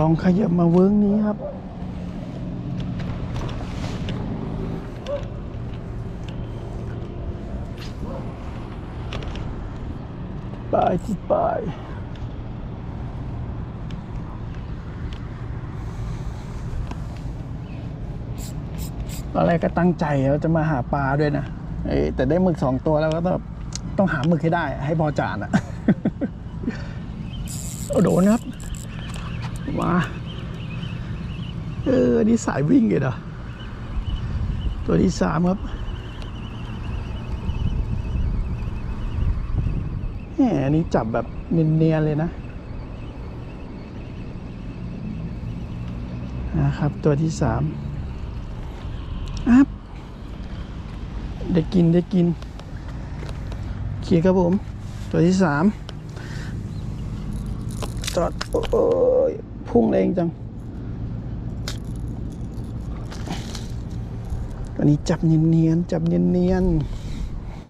ลองขยับมาเวิ้งนี้ครับปลายที่ปลายตอนแรกก็ตั้งใจว่าจะมาหาปลาด้วยนะเอ้แต่ได้หมึกสองตัวแล้วก็ต้องต้องหาหมึกให้ได้ ให้พอจานอะโอ้โดนครับ มาเอออันนี่สายวิ่งเลยเหรอตัวที่สามครับแหมอันนี้จับแบบเนียนๆเลยนะนะครับ ตัวที่สามอัพได้กินได้กินโอเคครับผม ตัวที่สามจอดโอ้ย พุ่งแรงจังอันนี้จับเนียนๆ จับเนียนๆ